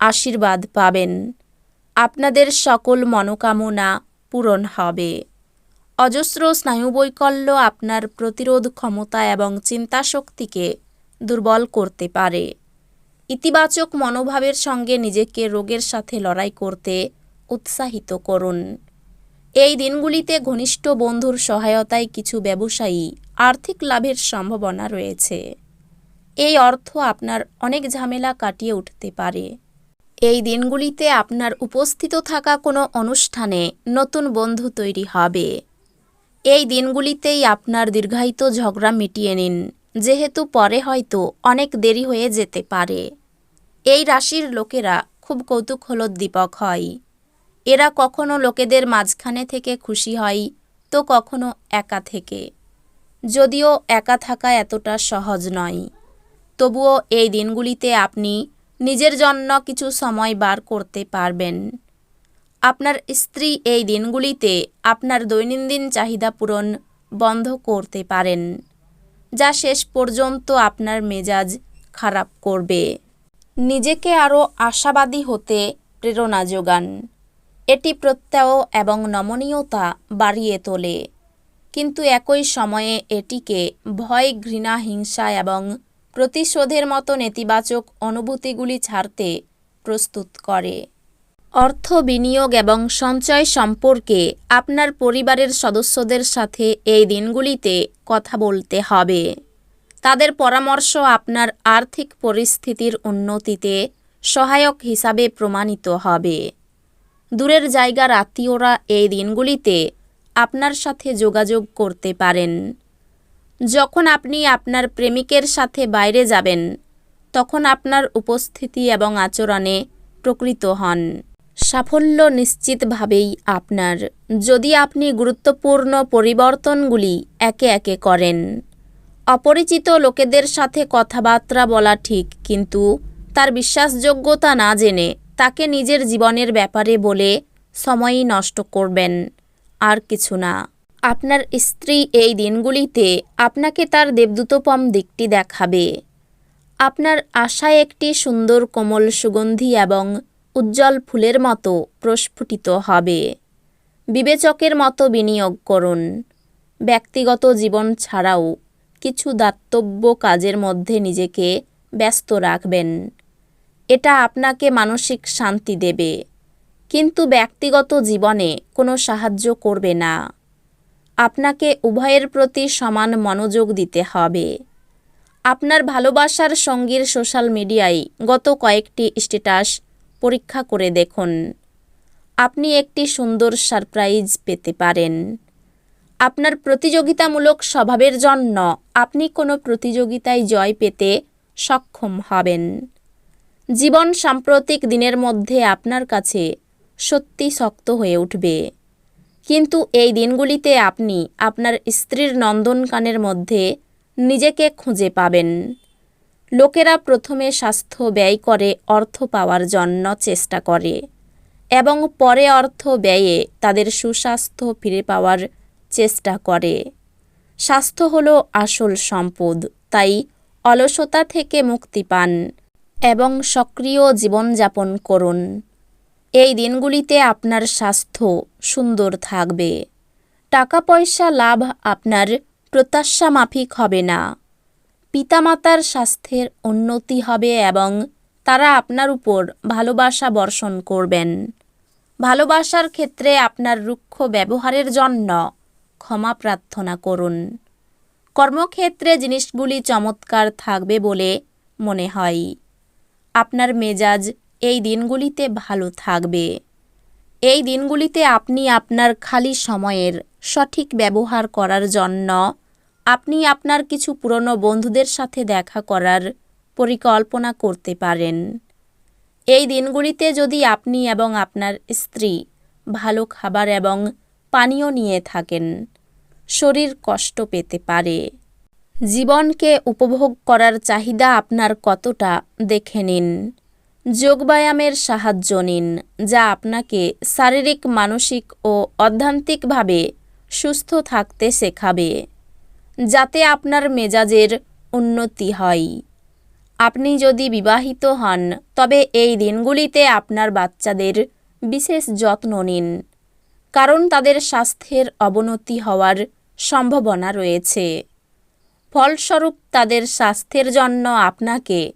আশীর্বাদ পাবেন। আপনাদের সকল মনোকামনা পূরণ হবে। অজস্র স্নায়ুবৈকল্য আপনার প্রতিরোধ ক্ষমতা এবং চিন্তাশক্তিকে দুর্বল করতে পারে। ইতিবাচক মনোভাবের সঙ্গে নিজেকে রোগের সাথে লড়াই করতে উৎসাহিত করুন। এই দিনগুলিতে ঘনিষ্ঠ বন্ধুর সহায়তায় কিছু ব্যবসায়ী আর্থিক লাভের সম্ভাবনা রয়েছে। এই অর্থ আপনার অনেক ঝামেলা কাটিয়ে উঠতে পারে। এই দিনগুলিতে আপনার উপস্থিত থাকা কোনো অনুষ্ঠানে নতুন বন্ধু তৈরি হবে। এই দিনগুলিতেই আপনার দীর্ঘায়িত ঝগড়া মিটিয়ে নিন, যেহেতু পরে হয়তো অনেক দেরি হয়ে যেতে পারে। এই রাশির লোকেরা খুব কৌতূহলোদ্দীপক হয়। এরা কখনো লোকেদের মাঝখানে থেকে খুশি হয়, তো কখনো একা থেকে। যদিও একা থাকা এতটা সহজ নয়। তবুও এই দিনগুলিতে আপনি নিজের জন্য কিছু সময় বার করতে পারবেন। আপনার স্ত্রী এই দিনগুলিতে আপনার দৈনন্দিন চাহিদা পূরণ বন্ধ করতে পারেন, যা শেষ পর্যন্ত আপনার মেজাজ খারাপ করবে। নিজেকে আরও আশাবাদী হতে প্রেরণা যোগান। এটি প্রত্যয় এবং নমনীয়তা বাড়িয়ে তোলে। কিন্তু একই সময়ে এটিকে ভয়, ঘৃণা, হিংসা এবং প্রতিশোধের মতো নেতিবাচক অনুভূতিগুলি ছাড়তে প্রস্তুত করে। অর্থ বিনিয়োগ এবং সঞ্চয় সম্পর্কে আপনার পরিবারের সদস্যদের সাথে এই দিনগুলিতে কথা বলতে হবে। তাদের পরামর্শ আপনার আর্থিক পরিস্থিতির উন্নতিতে সহায়ক হিসাবে প্রমাণিত হবে। দূরের জায়গার আত্মীয়রা এই দিনগুলিতে আপনার সাথে যোগাযোগ করতে পারেন। যখন আপনি আপনার প্রেমিকের সাথে বাইরে যাবেন, তখন আপনার উপস্থিতি এবং আচরণে প্রকৃত হন। সাফল্য নিশ্চিতভাবেই আপনার। যদি আপনি গুরুত্বপূর্ণ পরিবর্তনগুলি একে একে করেন, অপরিচিত লোকেদের সাথে কথাবার্তা বলা ঠিক, কিন্তু তার বিশ্বাসযোগ্যতা না জেনে তাকে নিজের জীবনের ব্যাপারে বলে সময়ই নষ্ট করবেন, আর কিছু না। আপনার স্ত্রী এই দিনগুলিতে আপনাকে তার দেবদূতপম দিকটি দেখাবে। আপনার আশায় একটি সুন্দর কোমল সুগন্ধি এবং উজ্জ্বল ফুলের মতো প্রস্ফুটিত হবে। বিবেচকের মতো বিনিয়োগ করুন। ব্যক্তিগত জীবন ছাড়াও কিছু দাতব্য কাজের মধ্যে নিজেকে ব্যস্ত রাখবেন। এটা আপনাকে মানসিক শান্তি দেবে। কিন্তু ব্যক্তিগত জীবনে কোনো সাহায্য করবে না। আপনাকে উভয়ের প্রতি সমান মনোযোগ দিতে হবে। আপনার ভালোবাসার সঙ্গীর সোশ্যাল মিডিয়ায় গত কয়েকটি স্ট্যাটাস পরীক্ষা করে দেখুন। আপনি একটি সুন্দর সারপ্রাইজ পেতে পারেন। আপনার প্রতিযোগিতামূলক স্বভাবের জন্য আপনি কোনো প্রতিযোগিতায় জয় পেতে সক্ষম হবেন। জীবন সাম্প্রতিক দিনের মধ্যে আপনার কাছে সত্যি শক্ত হয়ে উঠবে। কিন্তু এই দিনগুলিতে আপনি আপনার স্ত্রীর নন্দনকানের মধ্যে নিজেকে খুঁজে পাবেন। লোকেরা প্রথমে স্বাস্থ্য ব্যয় করে অর্থ পাওয়ার জন্য চেষ্টা করে এবং পরে অর্থ ব্যয়ে তাদের সুস্বাস্থ্য ফিরে পাওয়ার চেষ্টা করে। স্বাস্থ্য হলো আসল সম্পদ, তাই অলসতা থেকে মুক্তি পান এবং সক্রিয় জীবনযাপন করুন। এই দিনগুলিতে আপনার স্বাস্থ্য সুন্দর থাকবে। টাকা পয়সা লাভ আপনার প্রত্যাশা মাফিক হবে না। পিতামাতার স্বাস্থ্যের উন্নতি হবে এবং তারা আপনার উপর ভালোবাসা বর্ষণ করবেন। ভালোবাসার ক্ষেত্রে আপনার রুক্ষ ব্যবহারের জন্য ক্ষমা প্রার্থনা করুন। কর্মক্ষেত্রে জিনিসগুলি চমৎকার থাকবে বলে মনে হয়। আপনার মেজাজ এই দিনগুলিতে ভালো থাকবে। এই দিনগুলিতে আপনি আপনার খালি সময়ের সঠিক ব্যবহার করার জন্য, আপনি আপনার কিছু পুরনো বন্ধুদের সাথে দেখা করার পরিকল্পনা করতে পারেন। এই দিনগুলিতে যদি আপনি এবং আপনার স্ত্রী ভালো খাবার এবং পানীয় নিয়ে থাকেন, শরীর কষ্ট পেতে পারে। জীবনকে উপভোগ করার চাহিদা আপনার কতটা, দেখে নিন। যোগব্যায়ামের সাহায্য নিন, যা আপনাকে শারীরিক, মানসিক ও অধ্যান্তিকভাবে সুস্থ থাকতে শেখাবে, যাতে আপনার মেজাজের উন্নতি হয়। আপনি যদি বিবাহিত হন, তবে এই দিনগুলিতে আপনার বাচ্চাদের বিশেষ যত্ন নিন, কারণ তাদের স্বাস্থ্যের অবনতি হওয়ার সম্ভাবনা রয়েছে। ফলস্বরূপ তাদের স্বাস্থ্যের জন্য আপনাকে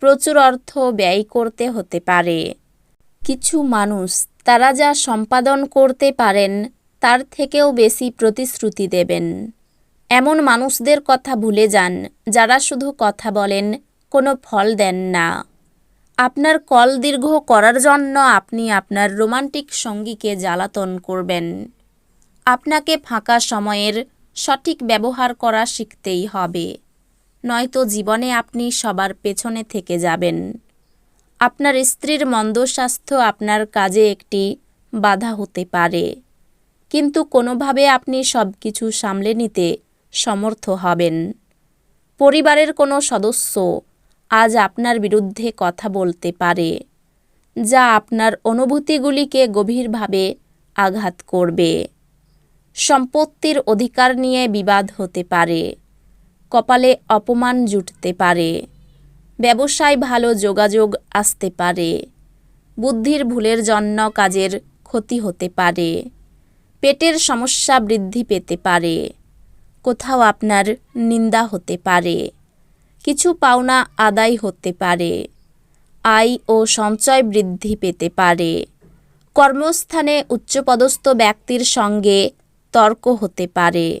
প্রচুর অর্থ ব্যয় করতে হতে পারে। কিছু মানুষ তারা যা সম্পাদন করতে পারেন, তার থেকেও বেশি প্রতিশ্রুতি দেবেন। এমন মানুষদের কথা ভুলে যান, যারা শুধু কথা বলেন, কোনো ফল দেন না। আপনার কল দীর্ঘ করার জন্য আপনি আপনার রোমান্টিক সঙ্গীকে জ্বালাতন করবেন। আপনাকে ফাঁকা সময়ের সঠিক ব্যবহার করা শিখতেই হবে। নয়তো জীবনে আপনি সবার পেছনে থেকে যাবেন। আপনার স্ত্রীর মন্দ স্বাস্থ্য আপনার কাজে একটি বাধা হতে পারে। কিন্তু কোনোভাবে আপনি সব কিছু সামলে নিতে সমর্থ হবেন। পরিবারের কোনো সদস্য আজ আপনার বিরুদ্ধে কথা বলতে পারে, যা আপনার অনুভূতিগুলিকে গভীরভাবে আঘাত করবে। সম্পত্তির অধিকার নিয়ে বিবাদ হতে পারে। কপালে অপমান জুটতে পারে। ব্যবসায় ভালো যোগাযোগ আসতে পারে। বুদ্ধির ভুলের জন্য কাজের ক্ষতি হতে পারে। পেটের সমস্যা বৃদ্ধি পেতে পারে। কোথাও আপনার নিন্দা হতে পারে। কিছু পাওনা আদায় হতে পারে। আয় ও সঞ্চয় বৃদ্ধি পেতে পারে। কর্মস্থানে উচ্চপদস্থ ব্যক্তির সঙ্গে তর্ক হতে পারে।